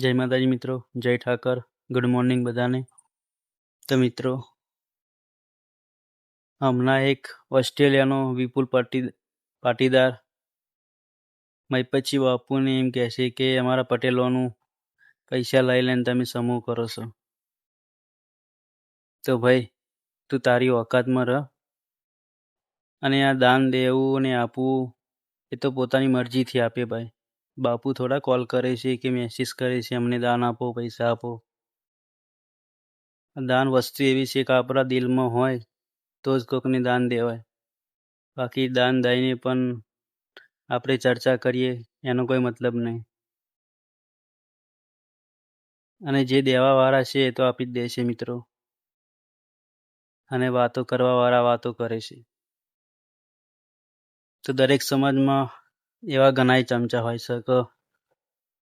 જય માતાજી મિત્રો, જય ઠાકર ગુડ મોર્નિંગ બધાને. તો મિત્રો, હમણાં એક ઓસ્ટ્રેલિયાનો વિપુલ પાટી, પાટીદાર મૈપચ્છી બાપુને એમ કહે છે કે, અમારા પટેલોનું પૈસા લઈ લઈને તમે સમૂહ કરો છો. તો ભાઈ, તું તારી ઓકાતમાં રહ. અને આ દાન દેવું ને આપવું એ તો પોતાની મરજીથી આપે ભાઈ. બાપુ થોડા કોલ કરે છે કે મેસેજ કરે છે, અમને દાન આપો, પૈસા આપો. દાન વસ્તુ એવી છે કે આપણા દિલમાં હોય તો જ કોકને દાન દેવાય. બાકી દાન દઈને પણ આપણે ચર્ચા કરીએ, એનો કોઈ મતલબ નહીં. અને જે દેવાવાળા છે એ તો આપી જ દે છે મિત્રો. અને વાતો કરવાવાળા વાતો કરે છે. તો દરેક સમાજમાં એવા ઘણાય ચમચા હોય શકો.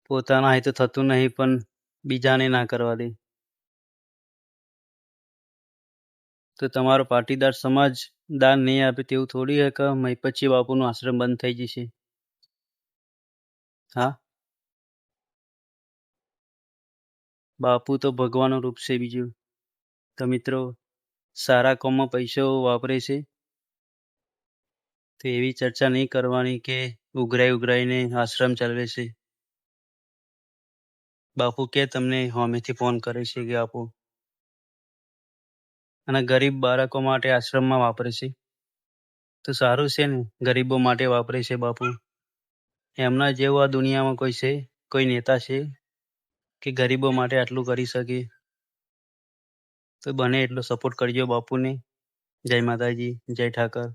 પોતાના હોય તો થતું નહીં, પણ બીજાને ના કરવા દે. તો તમારો પાટીદાર સમાજ દાન નહીં આપે તેવું થોડી હે કે મહિપતજી બાપુનો આશ્રમ બંધ થઈ જશે? હા? બાપુ તો ભગવાનનું રૂપ છે બીજું. તો મિત્રો, સારા કોમમાં પૈસો વાપરે છે? તો એવી ચર્ચા નહીં કરવાની કે ઉઘરાઈ ઉઘરાઈને આશ્રમ ચલાવે છે. બાપુ કે તમને હોમેથી ફોન કરે છે કે આપો. અને ગરીબ બાળકો માટે આશ્રમમાં વાપરે છે. તો સારું છે ને, ગરીબો માટે વાપરે છે બાપુ. એમના જેવું આ દુનિયામાં કોઈ છે, કોઈ નેતા છે, કે ગરીબો માટે આટલું કરી શકે? તો બને એટલો સપોર્ટ કરજો બાપુને. જય માતાજી, જય ઠાકર.